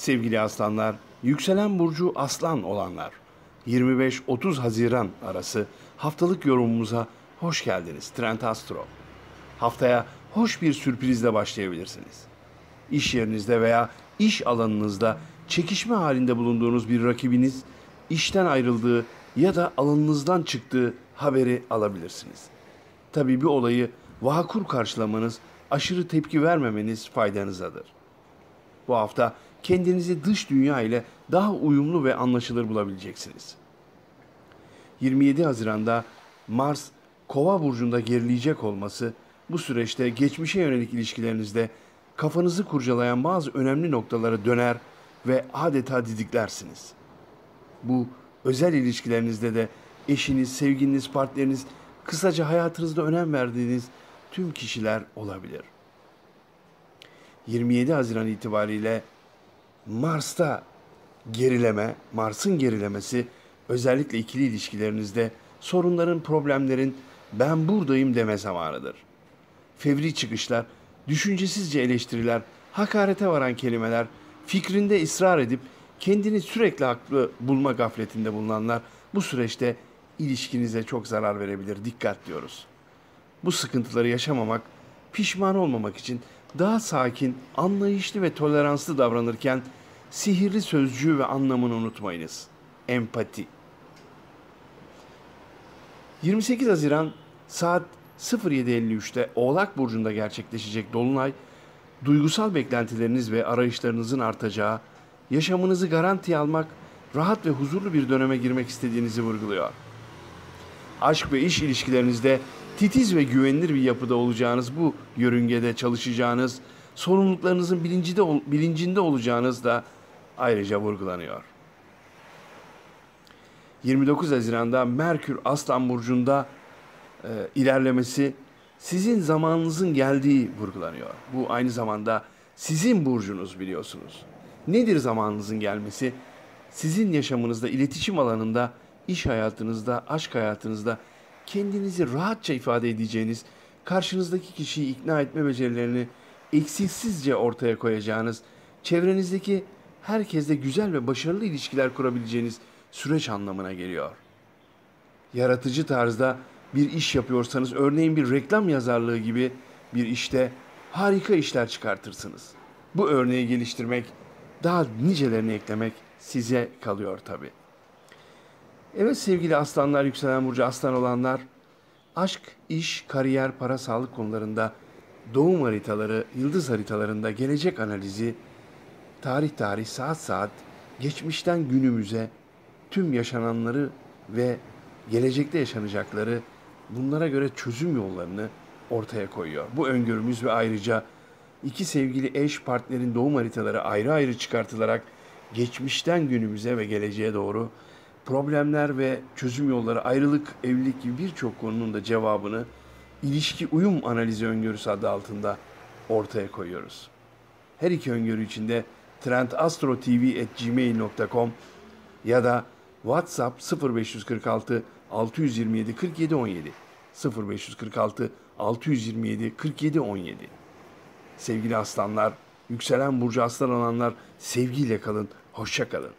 Sevgili aslanlar, yükselen burcu aslan olanlar, 25-30 Haziran arası haftalık yorumumuza hoş geldiniz Trend Astro. Haftaya hoş bir sürprizle başlayabilirsiniz. İş yerinizde veya iş alanınızda çekişme halinde bulunduğunuz bir rakibiniz işten ayrıldığı ya da alanınızdan çıktığı haberi alabilirsiniz. Tabii bir olayı vakur karşılamanız, aşırı tepki vermemeniz faydanızadır. Bu hafta kendinizi dış dünya ile daha uyumlu ve anlaşılır bulabileceksiniz. 27 Haziran'da Mars Kova burcunda gerileyecek olması bu süreçte geçmişe yönelik ilişkilerinizde kafanızı kurcalayan bazı önemli noktalara döner ve adeta didiklersiniz. Bu özel ilişkilerinizde de eşiniz, sevgiliniz, partneriniz, kısaca hayatınızda önem verdiğiniz tüm kişiler olabilir. 27 Haziran itibariyle Mars'ta gerileme, Mars'ın gerilemesi özellikle ikili ilişkilerinizde sorunların, problemlerin ben buradayım deme zamanıdır. Fevri çıkışlar, düşüncesizce eleştiriler, hakarete varan kelimeler, fikrinde ısrar edip kendini sürekli haklı bulma gafletinde bulunanlar bu süreçte ilişkinize çok zarar verebilir. Dikkat diyoruz. Bu sıkıntıları yaşamamak, pişman olmamak için daha sakin, anlayışlı ve toleranslı davranırken sihirli sözcüğü ve anlamını unutmayınız. Empati. 28 Haziran saat 07.53'te Oğlak Burcu'nda gerçekleşecek Dolunay, duygusal beklentileriniz ve arayışlarınızın artacağı, yaşamınızı garantiye almak, rahat ve huzurlu bir döneme girmek istediğinizi vurguluyor. Aşk ve iş ilişkilerinizde titiz ve güvenilir bir yapıda olacağınız bu yörüngede çalışacağınız, sorumluluklarınızın bilincinde, bilincinde olacağınız da ayrıca vurgulanıyor. 29 Haziran'da Merkür Aslan Burcu'nda e, ilerlemesi sizin zamanınızın geldiği vurgulanıyor. Bu aynı zamanda sizin burcunuz biliyorsunuz. Nedir zamanınızın gelmesi? Sizin yaşamınızda, iletişim alanında, iş hayatınızda, aşk hayatınızda kendinizi rahatça ifade edeceğiniz, karşınızdaki kişiyi ikna etme becerilerini eksiksizce ortaya koyacağınız, çevrenizdeki herkesle güzel ve başarılı ilişkiler kurabileceğiniz süreç anlamına geliyor. Yaratıcı tarzda bir iş yapıyorsanız, örneğin bir reklam yazarlığı gibi bir işte harika işler çıkartırsınız. Bu örneği geliştirmek, daha nicelerini eklemek size kalıyor tabii. Evet sevgili aslanlar, yükselen burcu aslan olanlar, aşk, iş, kariyer, para, sağlık konularında doğum haritaları, yıldız haritalarında gelecek analizi, tarih tarih, saat saat, geçmişten günümüze tüm yaşananları ve gelecekte yaşanacakları bunlara göre çözüm yollarını ortaya koyuyor. Bu öngörümüz ve ayrıca iki sevgili eş partnerin doğum haritaları ayrı ayrı çıkartılarak geçmişten günümüze ve geleceğe doğru problemler ve çözüm yolları, ayrılık, evlilik gibi birçok konunun da cevabını ilişki uyum analizi öngörüsü adı altında ortaya koyuyoruz. Her iki öngörü içinde trendastrotv.gmail.com ya da WhatsApp 0546 627 47 17 0546 627 47 17 Sevgili aslanlar, yükselen burcu aslan olanlar sevgiyle kalın, hoşça kalın.